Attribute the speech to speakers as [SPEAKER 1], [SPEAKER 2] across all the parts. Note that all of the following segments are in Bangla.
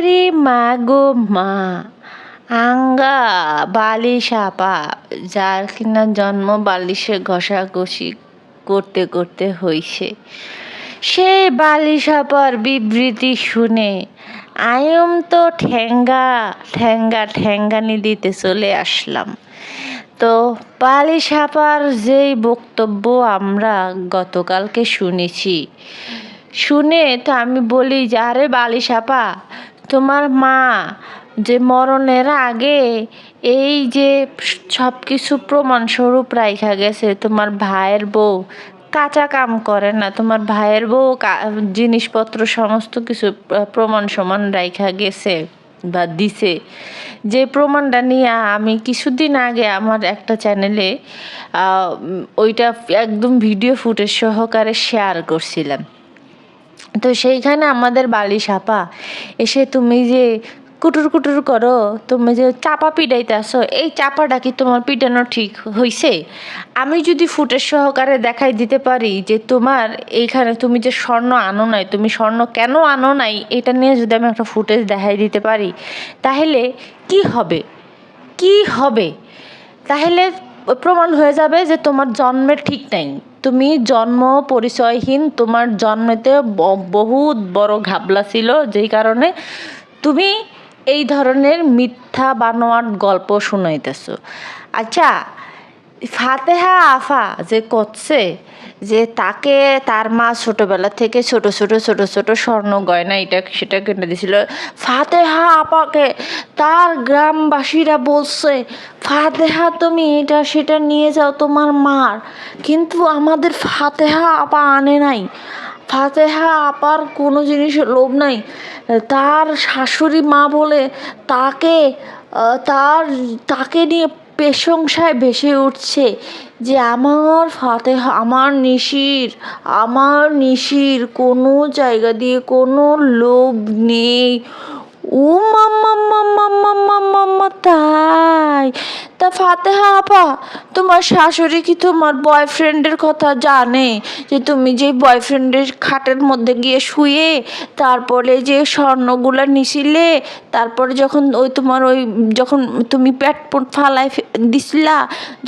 [SPEAKER 1] ওরে মা গো মা। আঙ্গা বালিশ আপা, যার কিনা জন্ম বালিশে ঘষাঘষি করতে করতে হইছে। সেই বালিশ বিবৃতি শুনে আয়ম তো ঠ্যাঙ্গা ঠ্যাঙ্গা ঠ্যাঙ্গানি দিতে চলে আসলাম। তো বালিশ যেই বক্তব্য আমরা গতকালকে শুনেছি, শুনে তো আমি বলি যে, আরে বালিশ তোমার মা যে মরণের আগে এই যে সব কিছু প্রমাণস্বরূপ রাইখা গেছে, তোমার ভাইয়ের বউ, কাঁচা কাম করে না। তোমার ভাইয়ের বউ জিনিসপত্র, সমস্ত কিছু প্রমাণ সমান রাইখা গেছে বা দিছে। যে প্রমাণটা নিয়ে আমি কিছুদিন আগে আমার একটা চ্যানেলে ওইটা একদম ভিডিও ফুটেজ সহকারে শেয়ার করছিলাম। তো সেইখানে আমাদের বালি সাপা। এসে তুমি যে কুটুর কুটুর করো, তুমি যে চাপা পিটাইতে আসো, এই চাপাটা কি তোমার পিটানো ঠিক হইছে? আমি যদি ফুটের সহকারে দেখাই দিতে পারি যে তোমার এইখানে তুমি যে স্বর্ণ আনো নাই, তুমি স্বর্ণ কেন আনো নাই, এটা নিয়ে যদি আমি একটা ফুটেজ দেখাই দিতে পারি, তাহলে কি হবে? কি হবে? তাহলে প্রমাণ হয়ে যাবে যে তোমার জন্মের ঠিক নাই। তুমি জন্ম পরিচয়হীন, তোমার জন্মেতে বহুত বড় ঘাবলা ছিল, যেই কারণে তুমি এই ধরনের মিথ্যা বানোয়ার গল্প শুনাইতেছ। আচ্ছা ফাতেহা আফা যে করছে যে তাকে তার মা ছোটবেলা থেকে ছোট ছোট ছোট ছোট স্বর্ণ গয়না এটা, সেটা কিনে দিয়েছিল। ফাতেহা আপাকে, তার গ্রামবাসীরা বলছে, ফাতেহা, তুমি এটা, সেটা নিয়ে যাও তোমার মার। কিন্তু আমাদের ফাতেহা আপা আনে নাই। ফাতেহা আপার কোনো জিনিসের লোভ নাই। তার শাশুড়ি মা বলে, তাকে তার, তাকে নিয়ে প্রশংসায় ভেসে উঠছে যে আমার ফাতেহ, আমার নিশির আমার নিশির কোনো জায়গা দিয়ে কোনো লোভ নেই। ও মাম্মা মাম্মা মাম্মা মাম্মা তাই তা ফাতেহা আপা, তোমার শাশুড়ি কি তোমার বয়ফ্রেন্ডের কথা জানে? যে তুমি যে বয়ফ্রেন্ডের খাটের মধ্যে গিয়ে শুয়ে, তারপরে যে স্বর্ণগুলো নিছিলে, তারপরে যখন ওই তোমার ওই যখন তুমি পুট ফালাই দিছিলা,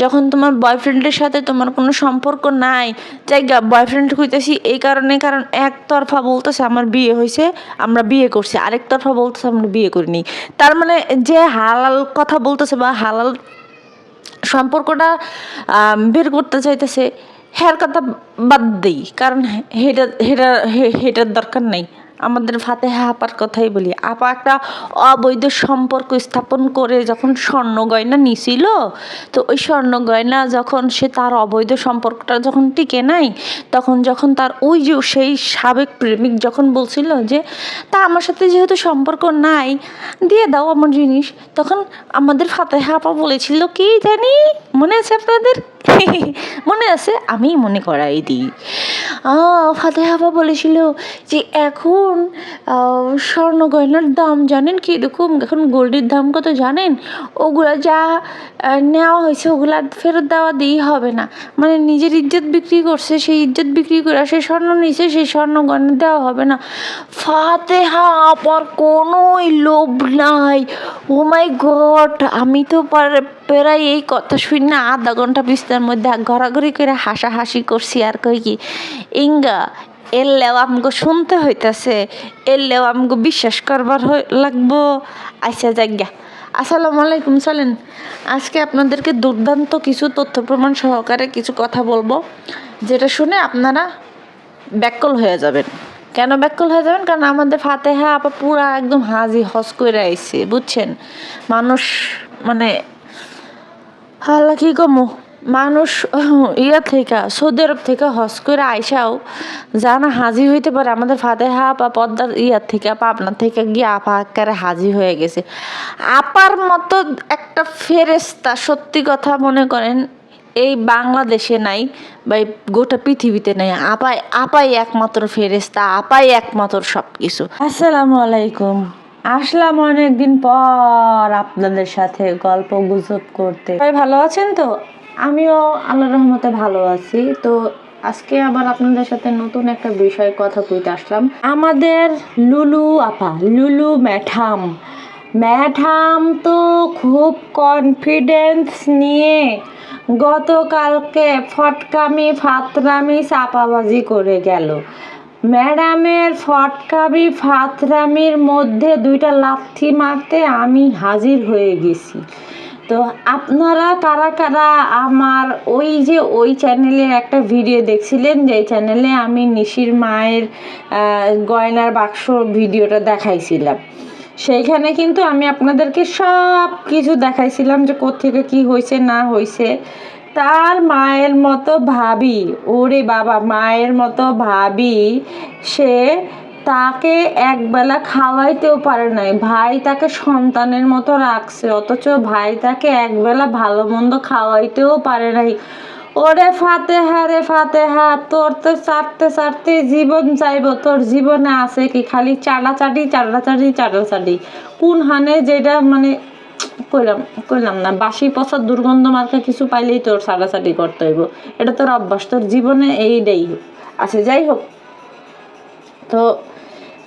[SPEAKER 1] যখন তোমার বয়ফ্রেন্ডের সাথে তোমার কোনো সম্পর্ক নাই, জায়গা বয়ফ্রেন্ড হইতেছি এই কারণে, কারণ একতরফা বলতেছে আমার বিয়ে হয়েছে আমরা বিয়ে করছি। আরেক তরফা বলতেছে আমরা বিয়ে করিনি। তার মানে যে হালাল কথা বলতেছে বা হালাল সম্পর্কটা বের করতে চাইতেছে হ্যার কথা বাদ দিই। কারণ হেটার হেটার হেটার দরকার নেই। আমাদের ফাতেহা আপার কথাই বলি। আপা একটা অবৈধ সম্পর্ক স্থাপন করে যখন স্বর্ণ গয়না নিছিল, তো ওই স্বর্ণ গয়না যখন সে তার অবৈধ সম্পর্কটা যখন টিকে নাই, তখন যখন তার ওই যে সেই সাবেক প্রেমিক যখন বলছিল যে, তা আমার সাথে যেহেতু সম্পর্ক নাই, দিয়ে দাও আমার জিনিস। তখন আমাদের ফাতেহা আপা বলেছিল, কি জানি? মনে আছে আপনাদের? মনে আছে, আমি মনে করাই দিই। ফাতেহা আপা বলেছিল যে, এখন আহ, স্বর্ণ গয়নার দাম জানেন কি? রকম এখন গোল্ডের দাম কত জানেন? ওগুলা যা নেওয়া হয়েছে ওগুলা ফেরত দেওয়া দিয়েই হবে না। মানে নিজের ইজ্জত বিক্রি করছে সেই ইজ্জত বিক্রি করে সে স্বর্ণ নিছে সেই স্বর্ণ গয়না দেওয়া হবে না। ফাতেহা আপার কোনোই লোভ নাই। ও মাই গড আমি তো পার- প্রায় এই কথা শুনি না আধা ঘণ্টা বিস্তার মধ্যে ঘোরাঘুরি করে হাসাহাসি করছি আর কই কি? ইঙ্গা এলেও আমগো শুনতে হইতাছে এলেও আমগো বিশ্বাস করবার লাগবো। আচ্ছা জায়গা আসসালামু আলাইকুম, চলেন। আজকে আপনাদেরকে দুর্দান্ত কিছু তথ্য প্রমাণ সহকারে কিছু কথা বলব, যেটা শুনে আপনারা ব্যাকল হয়ে যাবেন। কেন ব্যাকল হয়ে যাবেন? কারণ আমাদের ফাতেহা আপা পুরা একদম হাজি হস করে আইছে, বুঝছেন? মানুষ মানে হালা কি কমো? মানুষ ইয়া থেকে, সৌদি আরব থেকে হজ করে আইসাও, জানা হাজি হইতে পারে আমাদের ফাতেহা আপা পদ্মার ইয়ার থেকে, পাবনা থেকে গিয়ে আপা আকারে হাজি হয়ে গেছে। আপার মতো একটা ফেরেস্তা সত্যি কথা মনে করেন, এই বাংলাদেশে নাই বা গোটা পৃথিবীতে নাই। আপাই আপাই একমাত্র ফেরেস্তা আপাই একমাত্র সব কিছু আসসালামু আলাইকুম। আসলাম অনেকদিন পর আপনাদের সাথে গল্প গুজব করতে। ভালো আছেন তো? আমিও আল্লাহ রহমতে ভালো আছি। তো আজকে আবার আপনাদের সাথে নতুন একটা বিষয়ে কথা কইতে আসলাম। আমাদের লুলু আপা, লুলু ম্যাঠাম ম্যাঠাম তো খুব কনফিডেন্স নিয়ে গতকালকে ফটকামি, ফাতরামি, চাপাবাজি করে গেল। ম্যাডামের ফটকামি, ফাতরামির মধ্যে দুইটা লাথি মারতে আমি হাজির হয়ে গেছি। তো আপনারা কারা কারা আমার ওই যে ওই চ্যানেলের একটা ভিডিও দেখছিলেন যে চ্যানেলে আমি নিশির মায়ের গয়নার বাক্স ভিডিওটা দেখাইছিলাম। সেইখানে কিন্তু আমি আপনাদেরকে সব কিছু দেখাইছিলাম যে কোত্থেকে কি হয়েছে না হয়েছে তার মায়ের মতো ভাবি, ওরে বাবা, মায়ের মতো ভাবি, সে তাকে একবেলা খাওয়াইতেও পারে নাই। ভাই তাকে সন্তানের মতো রাখছে, অথচ ভাই তাকে একবেলা ভালো মন্দ খাওয়াইতেও পারে নাই। ওরে ফাতেহা রে ফাতেহা, তোর তো চাটতে চাটতে জীবন চাইব, তোর জীবনে আছে কি খালি চাটাচাটি চাটাচাটি চাটাচাটি কোন হানে যেটা মানে কইলাম কইলাম না, বাসি পচা দুর্গন্ধ মার্কা কিছু পাইলেই তোর চাটাচাটি করতে হইব। এটা তোর অভ্যাস, তোর জীবনে এইটাই আছে যাই হোক। তো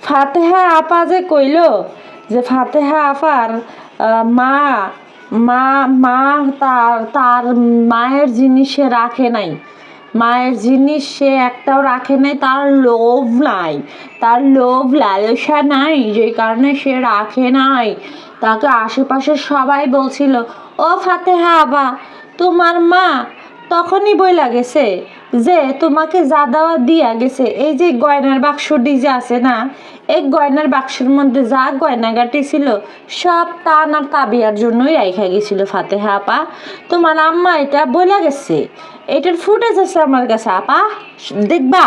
[SPEAKER 1] ফাতেহা আপা যে কইল যে ফাতেহা আপার মা মা মা তার তার মায়ের জিনিস সে রাখে নাই। মায়ের জিনিস সে একটাও রাখে নাই, তার লোভ নাই, তার লোভ লালসা নাই যে কারণে সে রাখে নাই। তাকে আশেপাশে সবাই বলছিল, ও ফাতেহা আবা তোমার মা তখনই বই গেছে যে তোমাকে যা দেওয়া দিয়া গেছে, এই যে গয়নার বাক্সটি যে আছে না, এই গয়নার বাক্সের মধ্যে যা গয়নাগাটি ছিল, সব তান আর তাবিয়ার জন্যই রাইখা গেছিল ফাতেহা আপা। তোমার আম্মা এটা বইলা গেছে। এটার ফুটেজ আছে আমার কাছে আপা। দেখবা,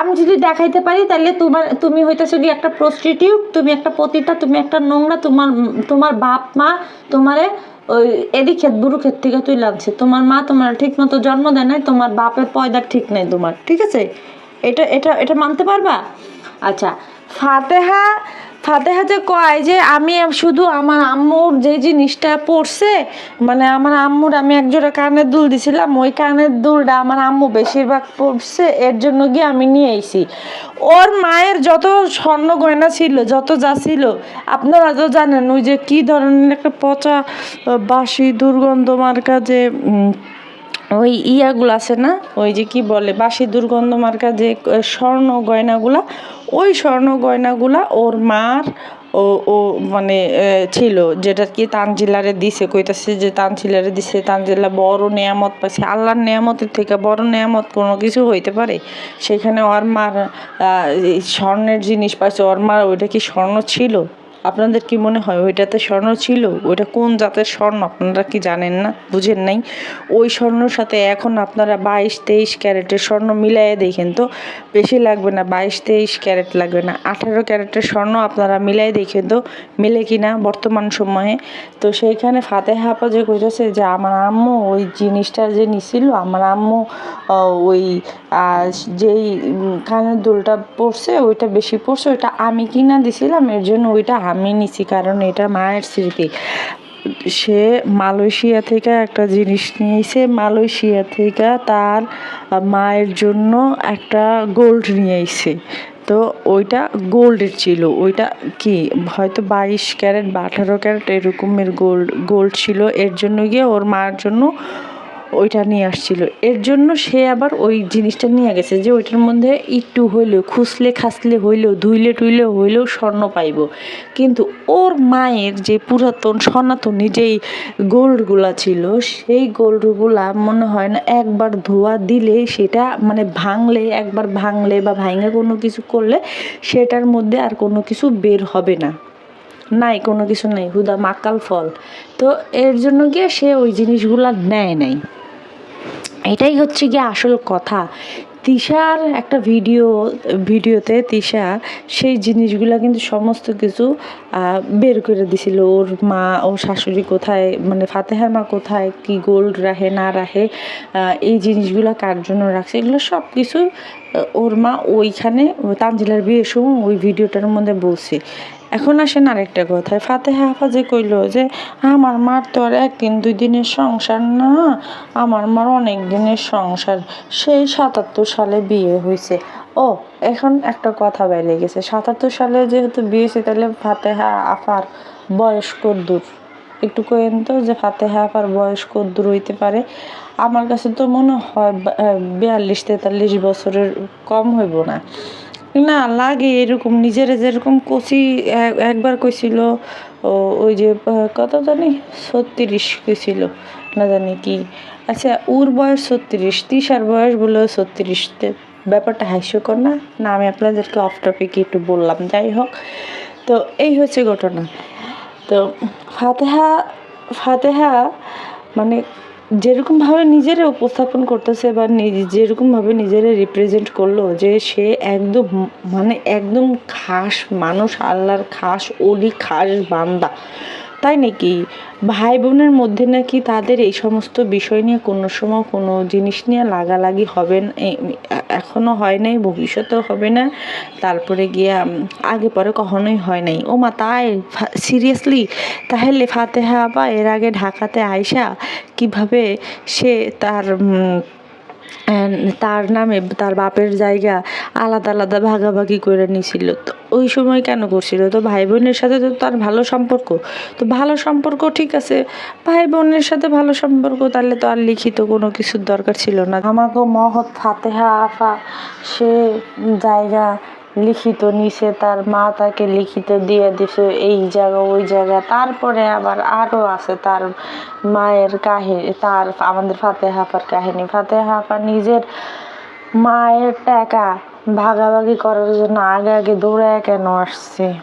[SPEAKER 1] আমি যদি দেখাইতে পারি, তাহলে তোমার, তুমি হইতেছো কি একটা প্রস্টিটিউট তুমি একটা পতিতা, তুমি একটা নোংরা, তোমার তোমার বাপ মা তোমারে ওই এদিক ক্ষেত বুড়ো ক্ষেত থেকে তুই লাগছে তোমার মা তোমার ঠিক মতো জন্ম দেয় নাই, তোমার বাপের পয়দার ঠিক নেই তোমার, ঠিক আছে? এটা এটা এটা মানতে পারবা? আচ্ছা ফাতেহা ফাতেহা যে কয় যে আমি শুধু আমার আম্মুর যে জিনিসটা পড়ছে মানে আমার আম্মুর আমি একজোড়া কানের দুল দিছিলাম, ওই কানের দুলটা আমার আম্মু বেশিরভাগ পড়ছে, এর জন্য গিয়ে আমি নিয়ে আইছি। ওর মায়ের যত স্বর্ণ গয়না ছিল, যত যা ছিল, আপনারা তো জানেন ওই যে কী ধরনের একটা পচা বাসি দুর্গন্ধ মার্কা যে ওই ইয়াগুলো আছে না? ওই যে কি বলে বাসি দুর্গন্ধ মার্কা যে স্বর্ণ গয়নাগুলা, ওই স্বর্ণ গয়নাগুলা ওর মার ও ও মানে ছিল, যেটা কি তানজিলারে দিছে, কইতাছে যে তানজিলারে দিছে, তানজিলা বড় নেয়ামত পাইছে, আল্লাহর নেয়ামতের থেকে বড় নেয়ামত কোনো কিছু হইতে পারে? সেখানে ওর মার স্বর্ণের জিনিস পাইছে, ওর মার ওইটা কি স্বর্ণ ছিল? আপনাদের কি মনে হয় ওইটাতে স্বর্ণ ছিল? ওইটা কোন জাতের স্বর্ণ? আপনারা কি জানেন না? বুঝেন নাই। ওই স্বর্ণর সাথে এখন আপনারা বাইশ, তেইশ ক্যারেটের স্বর্ণ মিলাইয়ে দেখেন তো। বেশি লাগবে না, বাইশ, তেইশ ক্যারেট লাগবে না। আঠারো ক্যারেটের স্বর্ণ আপনারা মিলাই দেখেন তো, মিলে কি না বর্তমান সময়ে। তো সেইখানে ফাতে হাপা যে কইতেছে যে, আমার আম্মু ওই জিনিসটা যে নিছিল, আমার আম্মু ওই যেই কানের দুলটা পড়ছে ওইটা বেশি পড়ছে ওইটা আমি কিনা দিছিলাম, এর জন্য ওইটা আমি নিছি, কারণ এটা মায়ের স্মৃতি। সে মালয়েশিয়া থেকে একটা জিনিস নিয়েছে, মালয়েশিয়া থেকে তার মায়ের জন্য একটা গোল্ড নিয়ে তো ওইটা গোল্ডের ছিল। ওইটা কি? হয়তো বাইশ ক্যারেট বা আঠারো ক্যারেট এরকমের গোল্ড গোল্ড ছিল। এর জন্য গিয়ে ওর মার জন্য ওইটা নিয়ে আসছিল। এর জন্য সে আবার ওই জিনিসটা নিয়ে গেছে যে ওইটার মধ্যে একটু হইলেও খুসলে খাসলে হইলেও ধুইলে টুইলে হইলেও স্বর্ণ পাইব। কিন্তু ওর মায়ের যে পুরাতন সনাতনী যেই গোল্ডগুলা ছিল, সেই গোল্ডগুলা মনে হয় না একবার ধোয়া দিলে সেটা মানে ভাঙলে, একবার ভাঙলে বা ভাঙে কোনো কিছু করলে সেটার মধ্যে আর কোনো কিছু বের হবে না। নাই, কোনো কিছু নাই। হুদা মাকাল ফল। তো এর জন্য গিয়ে সে ওই জিনিসগুলা নেয় নাই। এটাই হচ্ছে গিয়ে আসল কথা। তিশার একটা ভিডিও, ভিডিওতে তিশা সেই জিনিসগুলো কিন্তু সমস্ত কিছু বের করে দিছিল। ওর মা, ওর শাশুড়ি কোথায় মানে ফাতেহার মা কোথায়, কি গোল্ড রাখে, না রাখে এই জিনিসগুলো কার জন্য রাখছে, এগুলো সব কিছু ওর মা ওইখানে, তানজিলার বিয়ের সময় ওই ভিডিওটার মধ্যে বলছে।
[SPEAKER 2] এখন আসেন আরেকটা কথায়। ফাতেহা যে কইলো যে, আমার মার তো আর একদিন দুই দিনের সংসার না, আমার মার অনেক দিনের সংসার। সেই সাতাত্তর সালে বিয়ে হয়েছে ও, এখন একটা কথা বাইরে গেছে। সাতাত্তর সালে যেহেতু বিয়ে হয়েছে তাহলে ফাতেহা আপার বয়স কদ্দূর একটু কইেন তো যে, ফাতেহা আপার বয়স কদ্দূর হইতে পারে? আমার কাছে তো মনে হয় বিয়াল্লিশ তেতাল্লিশ বছরের কম হইব না। না, লাগে এরকম, নিজেরা যেরকম কচি একবার কইছিল, ও, ওই যে কত জানি, ছত্রিশ কইছিল, না জানি কি। আচ্ছা ওর বয়স ছত্রিশ, তিশার বয়স বলে ছত্রিশ। ব্যাপারটা হাস্যকর না? না, আমি আপনাদেরকে অফ টপিকে একটু বললাম, যাই হোক। তো এই হচ্ছে ঘটনা। তো ফাতেহা ফাতেহা মানে যেরকমভাবে নিজেরা উপস্থাপন করতেছে বা যেরকমভাবে নিজেরা রিপ্রেজেন্ট করল যে সে একদম মানে একদম খাস মানুষ, আল্লাহর খাস অলি খাস বান্দা। তাই নাকি? ভাই বোনের মধ্যে নাকি তাদের এই সমস্ত বিষয় নিয়ে কোনো সময় কোনো জিনিস নিয়ে লাগালাগি হবে না? এ- এ- হয় নাই, ভবিষ্যতেও হবে না। তারপরে গিয়া আগে পরে কখনোই হয় নাই। ও মা তাই সিরিয়াসলি? তাহলে ফাতেহা আপা এর আগে ঢাকাতে আইসা কীভাবে সে তার তার নামে তার বাপের জায়গা আলাদা আলাদা ভাগাভাগি করে নিছিল। তো ওই সময় কেন করছিল? তো ভাই বোনের সাথে তো তার ভালো সম্পর্ক। তো ভালো সম্পর্ক ঠিক আছে। ভাই বোনের সাথে ভালো সম্পর্ক, তাহলে তো আর লিখিত কোনো কিছুর দরকার ছিল না। আমাকে মহৎ ফাতেহা আফা, সে জায়গা লিখিত নিছে তার মা তাকে লিখিত দিয়ে দিছে এই জায়গা, ওই জায়গা। তারপরে আবার আরও আছে তার মায়ের কাহিনী তার আমাদের ফাতে আপার কাহিনী। ফাতে আপা নিজের মায়ের টাকা ভাগাভাগি করার জন্য আগে আগে দৌড়ায় কেন আসছে?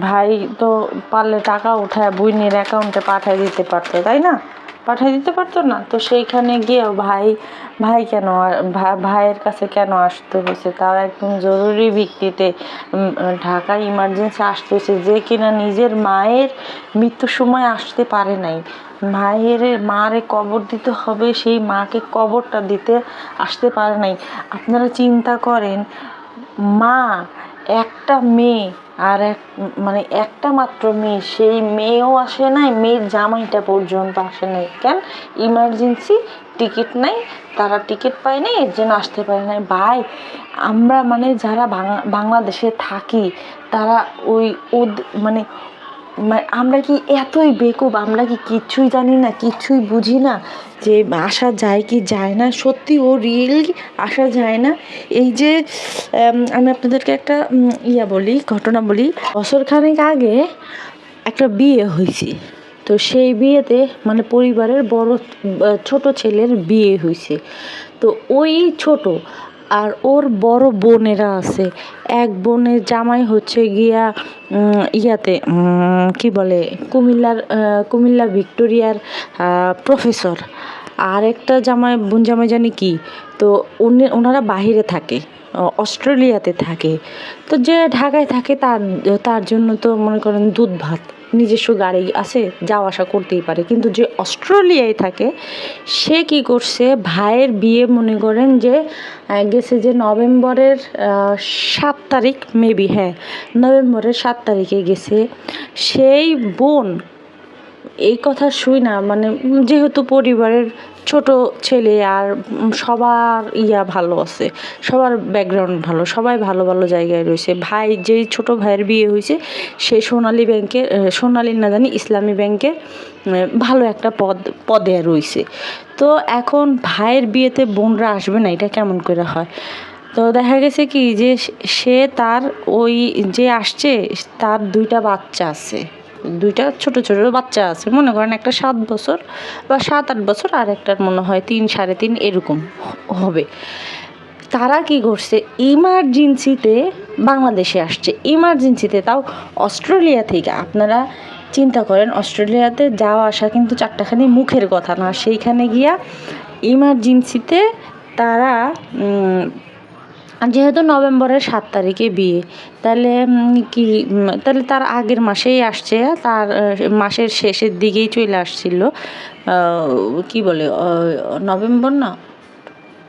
[SPEAKER 2] ভাই তো পারলে টাকা উঠায়, বইনের অ্যাকাউন্টে পাঠিয়ে দিতে পারতো, তাই না? পাঠিয়ে দিতে পারতো না? তো সেইখানে গিয়েও ভাই ভাই কেন ভাইয়ের কাছে কেন আসতে হয়েছে? তার একদম জরুরি ভিত্তিতে উম, ঢাকা ইমার্জেন্সি আসতে হয়েছে যে কিনা নিজের মায়ের মৃত্যুর সময় আসতে পারে নাই। মায়ের মারে কবর দিতে হবে সেই মাকে কবরটা দিতে আসতে পারে নাই। আপনারা চিন্তা করেন মা একটা মেয়ে আর এক মানে একটা মাত্র মেয়ে। সেই মেয়েও আসে নাই, মেয়ের জামাইটা পর্যন্ত আসে নাই। কেন? ইমার্জেন্সি টিকিট নাই, তারা টিকিট পায় নাই, এর জন্য আসতে পারে নাই। ভাই, আমরা মানে যারা বাংলা, বাংলাদেশে থাকি, তারা ওই মানে আমরা কি এতই বেকুব? আমরা কি কিচ্ছুই জানি না কিচ্ছুই বুঝি না যে আসা যায় কি যায় না? সত্যি ও রিয়েলি আসা যায় না? এই যে আমি আপনাদেরকে একটা ইয়া বলি, ঘটনা বলি। বছর খানেক আগে একটা বিয়ে হয়েছে। তো সেই বিয়েতে মানে পরিবারের বড় ছোট ছেলের বিয়ে হয়েছে। তো ওই ছোট আর ওর বড় বোনেরা আছে। এক বোনের জামাই হচ্ছে গিয়া ইয়াতে কি বলে, কুমিল্লার কুমিল্লা ভিক্টোরিয়ার প্রফেসর। আর একটা জামাই, বোন জামাই জানি কি, তো উনি ওনারা বাহিরে থাকে, অস্ট্রেলিয়াতে থাকে। তো যে ঢাকায় থাকে তার তার জন্য তো মনে করেন দুধ ভাত। নিজস্ব গাড়ি আছে যাওয়া আসা করতেই পারে। কিন্তু যে অস্ট্রেলিয়ায় থাকে, সে কি করছে? ভাইয়ের বিয়ে মনে করেন যে গেছে যে নভেম্বরের সাত তারিখ মেবি হ্যাঁ নভেম্বরের সাত তারিখে গেছে। সেই বোন, এই কথা শুই না মানে যেহেতু পরিবারের ছোট ছেলে আর সবার ইয়া ভালো আছে সবার ব্যাকগ্রাউন্ড ভালো সবাই ভালো ভালো জায়গায় রয়েছে। ভাই যেই ছোট ভাইয়ের বিয়ে হয়েছে সে সোনালী ব্যাংকের আহ, সোনালী না জানি ইসলামী ব্যাংকের উম, ভালো একটা পদ পদে রয়েছে। তো এখন ভাইয়ের বিয়েতে বোনরা আসবে না এটা কেমন করে হয়? তো দেখা গেছে কি যে সে তার ওই যে আসছে তার দুইটা বাচ্চা আছে। দুইটা ছোট ছোট বাচ্চা আছে, মনে করেন একটা সাত বছর বা সাত আট বছর, আর একটার মনে হয় তিন, সাড়ে তিন, এরকম হবে। তারা কি করছে ইমার্জেন্সিতে বাংলাদেশে আসছে। ইমার্জেন্সিতে তাও অস্ট্রেলিয়া থেকে। আপনারা চিন্তা করেন, অস্ট্রেলিয়াতে যাওয়া আসা কিন্তু চারটাখানি মুখের কথা না। সেইখানে গিয়া ইমার্জেন্সিতে তারা যেহেতু নভেম্বরের সাত তারিখে বিয়ে, তাহলে কি তাহলে তার আগের মাসেই আসছে, তার মাসের শেষের দিকেই চলে আসছিল কি বলে নভেম্বর না?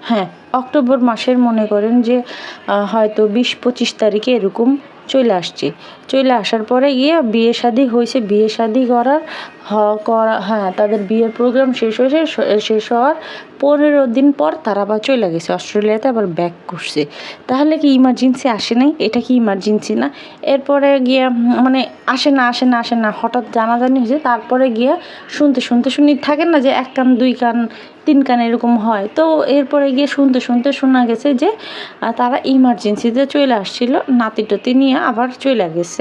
[SPEAKER 2] হ্যাঁ অক্টোবর মাসের মনে করেন যে হয়তো বিশ পঁচিশ তারিখে এরকম চলে আসছে। চলে আসার পরে গিয়ে বিয়ে শাদি হয়েছে। বিয়ে শাদি করার করা হ্যাঁ তাদের বিয়ের প্রোগ্রাম শেষ হয়েছে। শেষ হওয়ার পনেরো দিন পর তারা আবার চলে গেছে। অস্ট্রেলিয়াতে আবার ব্যাক করছে। তাহলে কি ইমার্জেন্সি আসে নাই? এটা কি ইমার্জেন্সি না? এরপরে গিয়ে মানে আসে না আসে না আসে না, হঠাৎ জানাজানি হয়েছে। তারপরে গিয়ে শুনতে শুনতে শুনি থাকে না যে এক কান, দুই কান, তিন কান এরকম হয়। তো এরপরে গিয়ে শুনতে শুনতে শোনা গেছে যে তারা ইমার্জেন্সিতে চলে আসছিল। নাতি টাতি নিয়ে আবার চলে গেছে।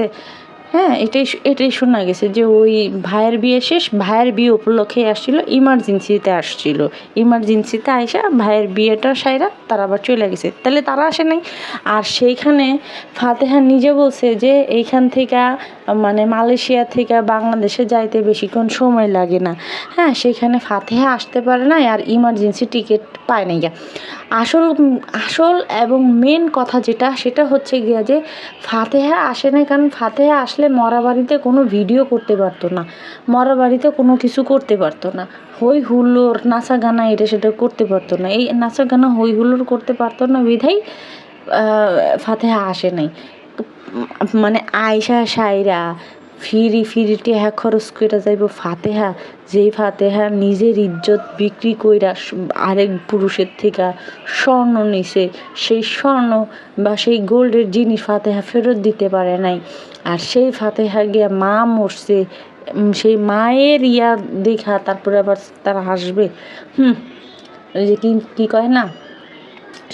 [SPEAKER 2] হ্যাঁ এটাই এটাই শোনা গেছে যে ওই ভাইয়ের বিয়ে শেষ, ভাইয়ের বিয়ে উপলক্ষে আসছিল, ইমার্জেন্সিতে আসছিল। ইমার্জেন্সিতে আইসা ভাইয়ের বিয়েটা সাইরা তারা আবার চলে গেছে। তাহলে তারা আসে নাই। আর সেইখানে ফাতেহা নিজে বলছে যে এইখান থেকে মানে মালয়েশিয়া থেকে বাংলাদেশে যাইতে বেশিক্ষণ সময় লাগে না। হ্যাঁ সেখানে ফাতেহা আসতে পারে না আর ইমার্জেন্সি টিকিট পায় গা। আসল আসল এবং মেন কথা যেটা, সেটা হচ্ছে গিয়া যে ফাতেহা আসে না কারণ ফাতেহা আসলে মরা বাড়িতে কোনো ভিডিও করতে পারতো না। মরা বাড়িতে কোনো কিছু করতে পারতো না। হই হুল্লোড় নাচা গানা এটা সেটা করতে পারতো না। এই নাচা গানা হই হুল্লোড় করতে পারতো না বিধাই ফাতেহা আসে নাই। মানে আয়সা সাইরা ফিরি ফিরি টেহা খরচ কইরা যাইব। ফাতেহা, যেই ফাতেহা নিজের ইজ্জত বিক্রি কইরা আরেক পুরুষের থেকে স্বর্ণ নিছে, সেই স্বর্ণ বা সেই গোল্ডের জিনিস ফাতেহা ফেরত দিতে পারে নাই। আর সেই ফাতেহা গিয়া মা মরছে সেই মায়ের ইয়া দেখা তারপরে আবার তারা হাসবে, হুম, ওই যে কি কয় না,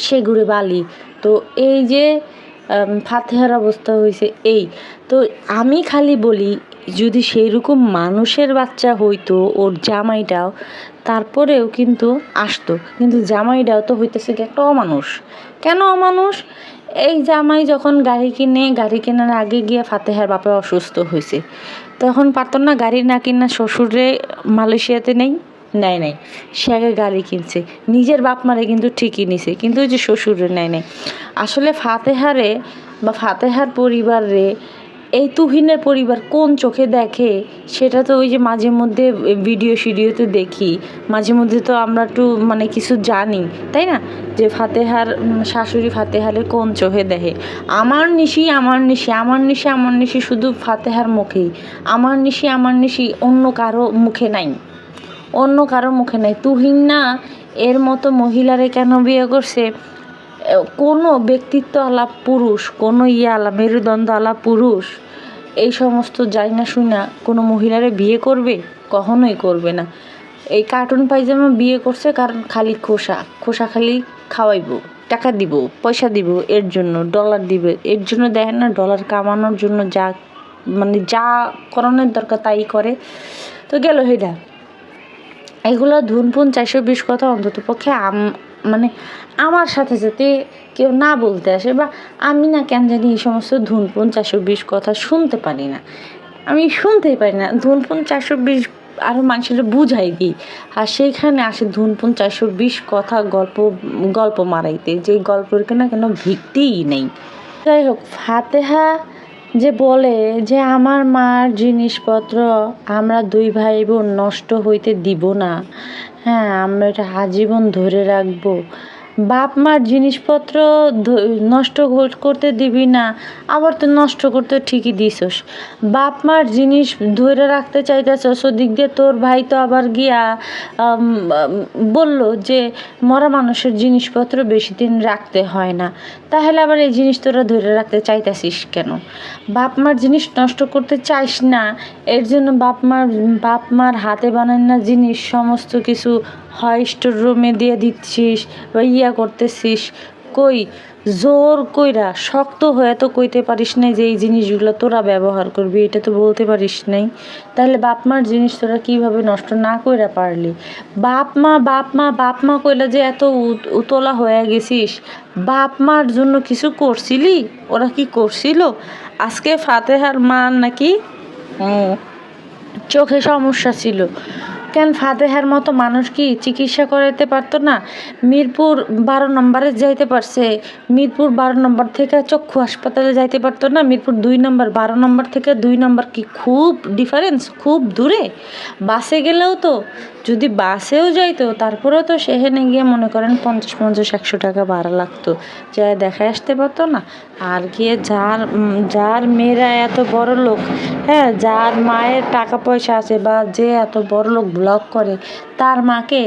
[SPEAKER 2] সেগুড়ে বালি। তো এই যে ফাতেহার অবস্থা হয়েছে এই। তো আমি খালি বলি, যদি সেইরকম মানুষের বাচ্চা হইতো ওর জামাইটাও, তারপরেও কিন্তু আসতো। কিন্তু জামাইটাও তো হইতেছে কি একটা অমানুষ। কেন অমানুষ? এই জামাই যখন গাড়ি কিনে, গাড়ি কেনার আগে গিয়ে ফাতেহার বাপে অসুস্থ হয়েছে। তখন পারতো না গাড়ি না কিনা শ্বশুরে মালয়েশিয়াতে নেই। নেয় নাই। সে আগে গাড়ি কিনছে। নিজের বাপ মারে কিন্তু ঠিকই নিছে, কিন্তু ওই যে শ্বশুরে নেয় নাই। আসলে ফাতেহারে বা ফাতেহার পরিবারে এই তুহিনের পরিবার কোন চোখে দেখে, সেটা তো ওই যে মাঝে মধ্যে ভিডিও সিডিওতে দেখি। মাঝে মধ্যে তো আমরা একটু মানে কিছু জানি, তাই না? যে ফাতেহার শাশুড়ি ফাতেহারে কোন চোখে দেখে? আমার নিশি আমার নিশি আমার নিশি আমার নিশি শুধু ফাতেহার মুখেই। আমার নিশি আমার নিশি অন্য কারও মুখে নাই। অন্য কারও মুখে নেই। তুহিন না এর মতো মহিলারে কেন বিয়ে করছে? কোনো ব্যক্তিত্ব আলা পুরুষ, কোনো ইয়ে আলা মেরুদণ্ড আলা পুরুষ, এই সমস্ত যাই না শুনা কোনো মহিলারে বিয়ে করবে? কখনোই করবে না। এই কার্টুন পায়জামা বিয়ে করছে কারণ খালি খোসা। খোসা খালি খাওয়াইবো, টাকা দিব, পয়সা দিব এর জন্য ডলার দিবে। এর জন্য দেখেন না ডলার কামানোর জন্য যা মানে যা করণের দরকার তাই করে। তো গেল সেটা এগুলো ধুনপুন চারশো বিশ কথা অন্তত পক্ষে মানে আমার সাথে সাথে কেউ না বলতে আসে বা আমি না কেন জানি এই সমস্ত ধুনপুন চারশো বিশ কথা শুনতে পারি না। আমি শুনতেই পারি না। ধুনপুন চারশো বিশ আরও মানুষের বুঝাই দিই। আর সেইখানে আসে ধুনপুন চারশো বিশ কথা গল্প গল্প মারাইতে। যে গল্পের কেনা কেন ভিত্তিই নেই। যাই হোক, ফাতেহা যে বলে যে আমার মার জিনিসপত্র আমরা দুই ভাই বোন নষ্ট হইতে দিব না। হ্যাঁ আমরা এটা আজীবন ধরে রাখব। বাপ মার জিনিসপত্র নষ্ট করতে দিবি না, আবার তো নষ্ট করতে ঠিকই দিছস। বাপ মার জিনিস ধরে রাখতে চাইতেছস, ওদিক দিয়ে তোর ভাই তো আবার গিয়া বলল যে মরা মানুষের জিনিসপত্র বেশি দিন রাখতে হয় না। তাহলে আবার এই জিনিস তোরা ধরে রাখতে চাইতেছিস কেন? বাপ মার জিনিস নষ্ট করতে চাইস না, এর জন্য বাপ মার বাপ মার হাতে বানান না জিনিস, সমস্ত কিছু হয়, স্টোর রুমে দিয়ে দিচ্ছিস বা ইয়া করতেছিস। কই? জোর কইরা, শক্ত হয়ে তো কইতে পারিস নাই যে এই জিনিসগুলো তোরা ব্যবহার করবি, এটা তো বলতে পারিস নাই। তাহলে বাপ মার জিনিস তোরা কীভাবে নষ্ট না কইরা পারলি? বাপ মা বাপ মা বাপ মা কইলা যে এত উত- উতলা হয়ে গেছিস। বাপ মার জন্য কিছু করছিলি? ওরা কি করছিল? আজকে ফাতেহার মা নাকি চোখে সমস্যা ছিল। কেন ফাতেহার মতো মানুষ কি চিকিৎসা করাতে পারতো না? মিরপুর বারো নম্বরে যাইতে পারছে। মিরপুর বারো নম্বর থেকে চক্ষু হাসপাতালে যাইতে পারতো না। মিরপুর দুই নম্বর, বারো নম্বর থেকে দুই নম্বর কি খুব ডিফারেন্স খুব দূরে। বাসে গেলেও তো, যদি বাসেও যাইতো, তারপরেও তো সেখানে গিয়ে মনে করেন পঞ্চাশ পঞ্চাশ, একশো টাকা ভাড়া লাগতো। যা দেখায় আসতে পারতো না। আর গিয়ে যার যার মেয়েরা এত বড় লোক হ্যাঁ যার মায়ের টাকা পয়সা আছে বা যে এত বড় লোক ব্লগ করে, তার মাকে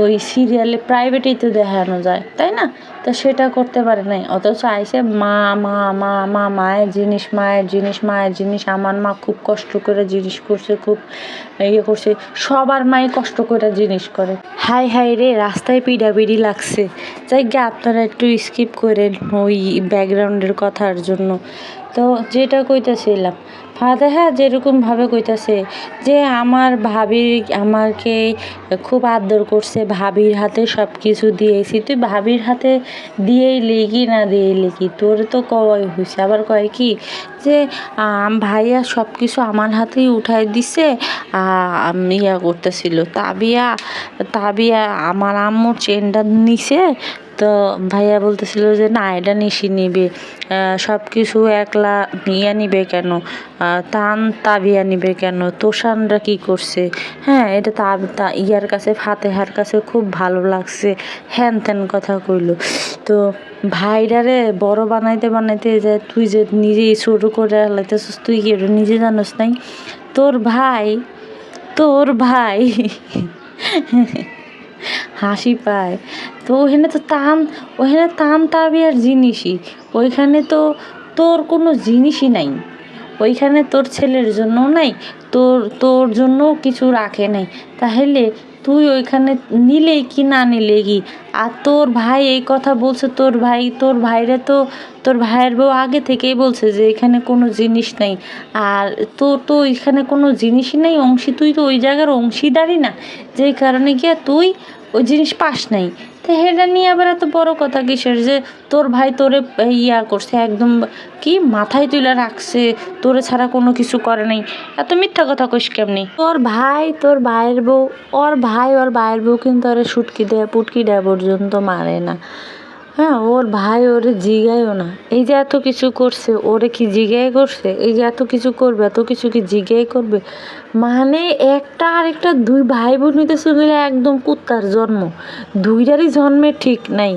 [SPEAKER 2] ওই সিরিয়ালে প্রাইভেটেই তো দেখানো যায়, তাই না? তো সেটা করতে পারে নাই, অথচ আইসে মা মা মা মা, মায়ের জিনিস মায়ের জিনিস মায়ের জিনিস, আমার মা খুব কষ্ট করে জিনিস করছে, খুব ইয়ে করছে, সবার মাই কষ্ট করে জিনিস করে। হাই হাই রে, রাস্তায় পিডাপিডি লাগছে যাই গে আপনারা একটু স্কিপ করেন ওই ব্যাকগ্রাউন্ডের কথার জন্য। তো যেটা কইতাছিলাম ফাতেহা যেরকমভাবে কইতাছে যে আমার ভাবি আমাকে খুব আদর করছে, ভাবির হাতে সব কিছু দিয়েছি। তুই ভাবির হাতে দিয়েই লেগি না দিয়ে লেগি তোর তো কয় হয়েছে আবার কয় কি যে ভাইয়া সব কিছু আমার হাতেই উঠাই দিছে ইয়া করতেছিল। তাবিয়া তাবিয়া, আমার আম্মুর চেনটা নিছে তো ভাইয়া বলতেছিল যে, না, এটা নিশি নিবে। সব কিছু একলা ইয়া নিবে কেন? তান তাবিয়া নিবে কেন? তোষানরা কি করছে? হ্যাঁ এটা তা ইয়ার কাছে, ফাতেহার কাছে খুব ভালো লাগছে। হ্যান ত্যান কথা কইল। তো ভাইরারে বড় বানাইতে বানাইতে যে, তুই যে নিজেই শুরু করে লাইতেছিস তুই কি এটা নিজে জানোস নাই? তোর ভাই তোর ভাই হাসি পায়। তো ওখানে তো তান ওখানে তান আর জিনিসই। ওইখানে তো তোর কোনো জিনিসই নাই। ওইখানে তোর ছেলের জন্য নাই, তোর তোর জন্যও কিছু রাখে নাই। তাহলে তুই ওইখানে নিলে কি না নিলে কি? আর তোর ভাই এই কথা বলছে, তোর ভাই, তোর ভাইরা তো, তোর ভাইয়ের বউ আগে থেকেই বলছে যে এখানে কোনো জিনিস নেই। আর তোর তো এখানে কোনো জিনিসই নেই, অংশী, তুই তো ওই জায়গার অংশীদারই না। যেই কারণে গিয়ে তুই ওই জিনিস পাস নাই। তো সেটা নিয়ে আবার এত বড় কথা কিসের যে তোর ভাই তোরে ইয়া করছে, একদম কি মাথায় তুলে রাখছে, তোরে ছাড়া কোনো কিছু করে নাই। এত মিথ্যা কথা কইস কেমনি? তোর ভাই, তোর ভাইয়ের বউ, ওর ভাই, ওর ভাইয়ের বউ কিন্তু ওরে সুটকি দেয়, পুটকি দেয় পর্যন্ত মারে না। হ্যাঁ ওর ভাই ওরে জিগায়ও না। এই যে এত কিছু করছে, ওরে কি জিগাই করছে? এই যে এত কিছু করবে, এত কিছু কি জিগাই করবে? মানে একটা আর একটা দুই ভাই বোন হইতেছে মিলে একদম কুত্তার জন্ম। দুইটারই জন্মে ঠিক নাই।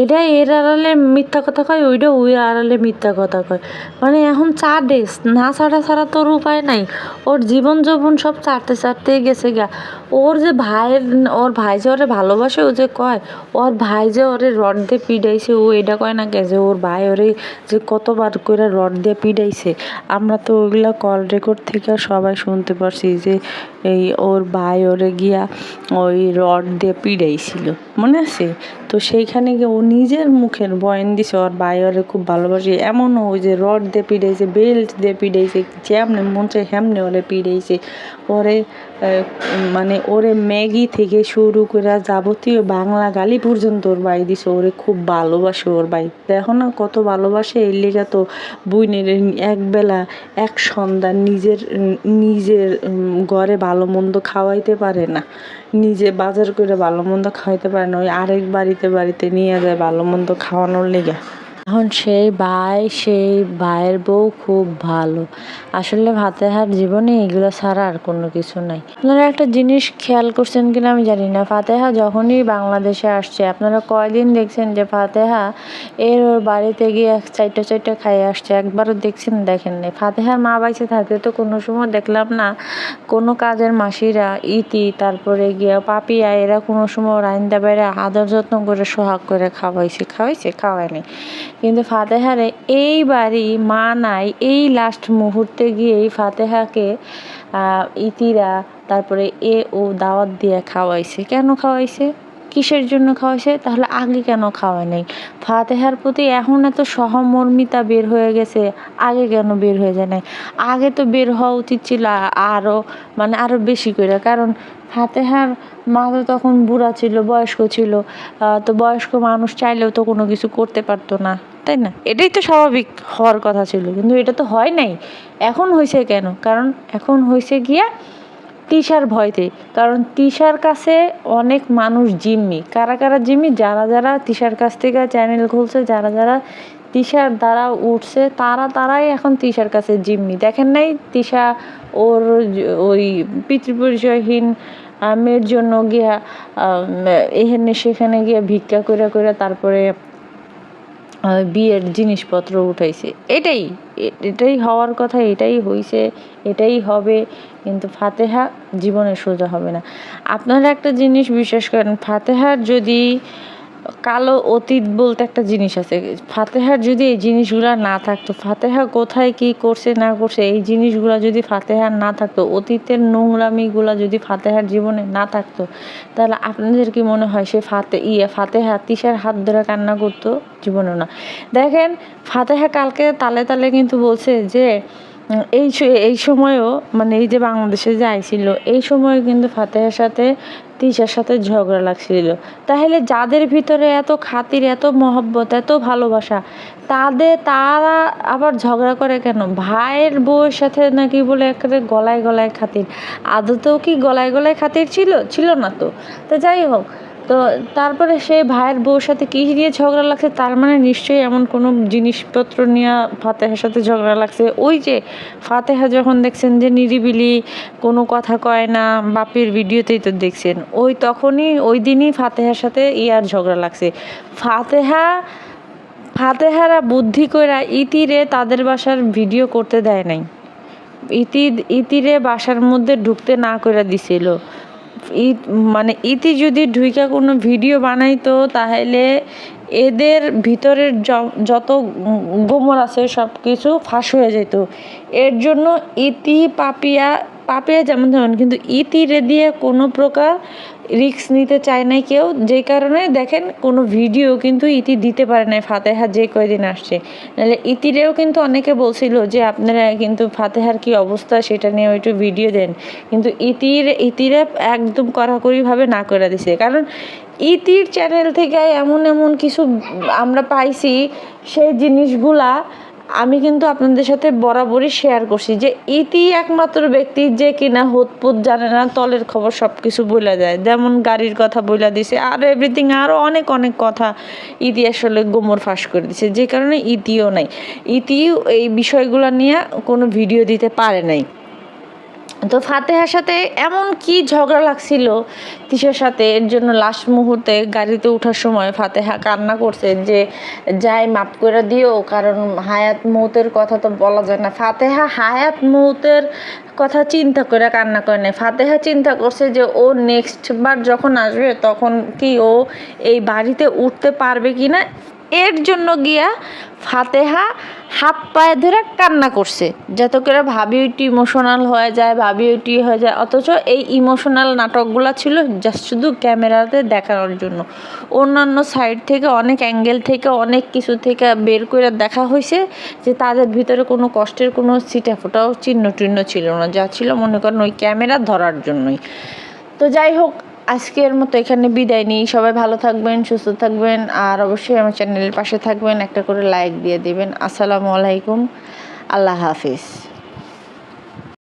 [SPEAKER 2] এটা এর আড়ালে মিথ্যা কথা কয়, ওইটা ওই আড়ালে মিথ্যা কথা কয়। মানে এখন চাডেস না ছাড়া ছাড়া তোর উপায় নাই। ওর জীবন যৌবন সব চাটতে চাটতে গেছে গা। ওর যে ভাইয়ের, ওর ভাই যে ওরে ভালোবাসে, ও যে কয়, ওর ভাই যে ওরে রড দিয়ে পিডাইছে ও এটা কয় না কে যে ওর ভাই ওরে যে কতবার করে রড দিয়ে পিডাইছে আমরা তো ওইগুলা কল রেকর্ড থেকে সবাই শুনতে পারছি যে এই ওর ভাই ওরে গিয়া ওই রড দিয়ে পিডাইছিল। মনে আছে? তো সেইখানে গিয়ে ও নিজের মুখের বয়ান দিছে, ওর ওরে খুব ভালোবাসে। এমনও ওই যে রড দিয়ে পিডাইছে বেল্ট দিয়ে পিডাইছে যেমনে মন চায় হেমনে ওরে পিডাইছে ওরে মানে ওরে ম্যাগি থেকে শুরু করে যাবতীয় বাংলা গালি পর্যন্ত ওর বাই দিছে, ওরে খুব ভালোবাসে ওর বাই দেখো না কত ভালোবাসে, এর লেগা তো বুইনের একবেলা এক সন্ধ্যা নিজের নিজের ঘরে ভালো মন্দ খাওয়াইতে পারে না। নিজে বাজার করে ভালো মন্দ খাওয়াইতে পারে না, ওই আরেক বাড়িতে বাড়িতে নিয়ে যায় ভালো মন্দ খাওয়ানোর লেগে। এখন সেই ভাই, সেই ভাইয়ের বউ খুব ভালো। আসলে ভাতে হার জীবনে এগুলো ছাড়া আর কোনো কিছু নাই। আপনারা একটা জিনিস খেয়াল করছেন কিনা আমি জানি না। ফাতেহা যখনই বাংলাদেশে আসছে, আপনারা কয়দিন দেখছেন যে ফাতেহা এর ওর বাড়িতে গিয়ে এক চারটা চারটা খাইয়ে আসছে? একবারও দেখছেন, দেখেন নাই। ফাতেহার মা বাইসে থাকতে তো কোনো সময় দেখলাম না, কোনো কাজের মাসিরা, ইতি, তারপরে গিয়া পাপিয়া এরা কোনো সময় রাইন্দা বাইরে আদর যত্ন করে সোহাগ করে খাওয়াইছে খাওয়াইছে খাওয়ায়নি কিন্তু ফাতেহারে এইবারই মা নাই, এই লাস্ট মুহূর্তে গিয়েই ফাতেহাকে ইতিরা, তারপরে এ ও দাওয়াত দিয়ে খাওয়াইছে। কেন খাওয়াইছে? কিসের জন্য খাওয়াইছে? তাহলে আগে কেন খাওয়ায় নাই? ফাতেহার প্রতি এখন এত সহমর্মিতা বের হয়ে গেছে, আগে কেন বের হয়ে যায় নাই? আগে তো বের হওয়া উচিত ছিল আরও মানে আরও বেশি করে। কারণ ফাতেহার মা তো তখন বুড়া ছিল, বয়স্ক ছিল তো বয়স্ক মানুষ চাইলেও তো কোনো কিছু করতে পারতো না। তাই না? এটাই তো স্বাভাবিক হওয়ার কথা ছিল, কিন্তু এটা তো হয় নাই। এখন হয়েছে কেন? কারণ এখন হয়েছে গিয়া তিশার ভয়তে। কারণ তিশার কাছে অনেক মানুষ জিম্মি। কারা কারা জিম্মি? যারা যারা তিশার কাছ থেকে চ্যানেল খুলছে, যারা যারা তিশার দ্বারা উঠছে, তারা তারাই এখন তিশার কাছে জিম্মি। দেখেন নাই তিশা ওর ওই পিতৃপরিচয়হীন মেয়ের জন্য গিয়া এখানে সেখানে গিয়া ভিক্ষা করে করে তারপরে বিয়ের জিনিসপত্র উঠাইছে। এটাই এটাই হওয়ার কথা, এটাই হইছে, এটাই হবে। কিন্তু ফাতেহা জীবনে সোজা হবে না। আপনারা একটা জিনিস বিশ্বাস করেন ফাতেহার যদি কালো অতীত বলতে একটা জিনিস আছে। ফাতেহার যদি এই জিনিসগুলো না থাকতো, ফাতেহা কোথায় কি করছে না করছে, এই জিনিসগুলো যদি ফাতেহার না থাকতো, অতীতের নোংরামিগুলো যদি ফাতেহার জীবনে না থাকতো, তাহলে আপনাদের কি মনে হয় সে ফাতে ইয়ে ফাতেহা তিসার হাত ধরে কান্না করতো? জীবনেও না। দেখেন, ফাতেহা কালকে তালে তালে কিন্তু বলছে যে এই এই সময়ও মানে এই যে বাংলাদেশে যে আইছিল, এই সময় কিন্তু ফাতেহার সাথে, তিশার সাথে ঝগড়া লাগছিল। তাহলে যাদের ভিতরে এত খাতির, এত মহব্বত, এত ভালোবাসা তাদের তারা আবার ঝগড়া করে কেন? ভাইয়ের বউয়ের সাথে নাকি বলে একেবারে গলায় গলায় খাতির। আদতেও কি গলায় গলায় খাতির ছিল? ছিল না তো। তো যাই হোক তো তারপরে সে ভাইয়ের বউর সাথে কী নিয়ে ঝগড়া লাগছে, তার মানে নিশ্চয়ই এমন কোনো জিনিসপত্র নিয়ে ফাতেহার সাথে ঝগড়া লাগছে। ওই যে ফাতেহা যখন দেখছেন যে নিরিবিলি, কোনো কথা কয় না, বাপের ভিডিওতেই তো দেখছেন, ওই তখনই, ওই দিনই ফাতেহার সাথে ইয়ার ঝগড়া লাগছে। ফাতেহা, ফাতেহারা বুদ্ধি কইরা ইতিরে তাদের বাসার ভিডিও করতে দেয় নাই। ইতি, ইতিরে বাসার মধ্যে ঢুকতে না করে দিছিল। ইত মানে ইতি যদি ঢুইকা কোনো ভিডিও বানাইতো, তাহলে এদের ভিতরের যত গোমর আছে সব কিছু ফাঁস হয়ে যেত। এর জন্য ইতি পাপিয়া পাপিয়া যেমন তেমন কিন্তু ইতিরে দিয়ে কোনো প্রকার রিস্ক নিতে চায় নাই কেউ। যে কারণে দেখেন, কোনো ভিডিও কিন্তু ইতি দিতে পারে নাই, ফাতেহা যে কয়দিন আসছে। নাহলে ইতিরেও কিন্তু অনেকে বলছিল যে, আপনারা কিন্তু ফাতেহার কি অবস্থা, সেটা নিয়ে একটু ভিডিও দেন। কিন্তু ইতির, ইতিরে একদম কড়াকড়িভাবে না করে দিছে। কারণ ইতির চ্যানেল থেকে এমন এমন কিছু আমরা পাইছি, সেই জিনিসগুলা আমি কিন্তু আপনাদের সাথে বরাবরই শেয়ার করছি যে ইতি একমাত্র ব্যক্তি যে কিনা হুতপুত জানে না, তলের খবর সব কিছু বলে যায় যেমন গাড়ির কথা বলে দিছে, আর এভরিথিং আরও অনেক অনেক কথা ইতি আসলে গোমর ফাঁস করে দিছে, যে কারণে ইতিও নাই। ইতিও এই বিষয়গুলো নিয়ে কোনো ভিডিও দিতে পারে নাই। তো ফাতেহার সাথে এমন কি ঝগড়া লাগছিল? তিশার সাথে, এর জন্য লাস্ট মুহূর্তে গাড়িতে ওঠার সময় ফাতেহা কান্না করছে যে, যাই, মাফ করে দিও, কারণ হায়াত মৌতের কথা তো বলা যায় না। ফাতেহা হায়াত মৌতের কথা চিন্তা করে কান্না করে নাই। ফাতেহা চিন্তা করছে যে, ও নেক্সট বার যখন আসবে, তখন কি ও এই বাড়িতে উঠতে পারবে কি না এর জন্য গিয়া ফাতেহা হাত পায়ে ধরে কান্না করছে। যাতে করে ভাবি ওইটি ইমোশনাল হয়ে যায়, ভাবি ওইটি হয়ে যায়। অথচ এই ইমোশনাল নাটকগুলো ছিল জাস্ট শুধু ক্যামেরাতে দেখানোর জন্য। অন্যান্য সাইড থেকে, অনেক অ্যাঙ্গেল থেকে, অনেক কিছু থেকে বের করে দেখা হয়েছে যে তাদের ভিতরে কোনো কষ্টের কোনো ছিটা ফোটাও চিহ্ন টিহ্ন ছিল না। যা ছিল মনে করেন ওই ক্যামেরা ধরার জন্যই। তো যাই হোক আজকের মতো এখানে বিদায় নিই। সবাই ভালো থাকবেন, সুস্থ থাকবেন, আর অবশ্যই আমার চ্যানেলের পাশে থাকবেন। একটা করে লাইক দিয়ে দেবেন। আসসালামু আলাইকুম। আল্লাহ হাফিজ।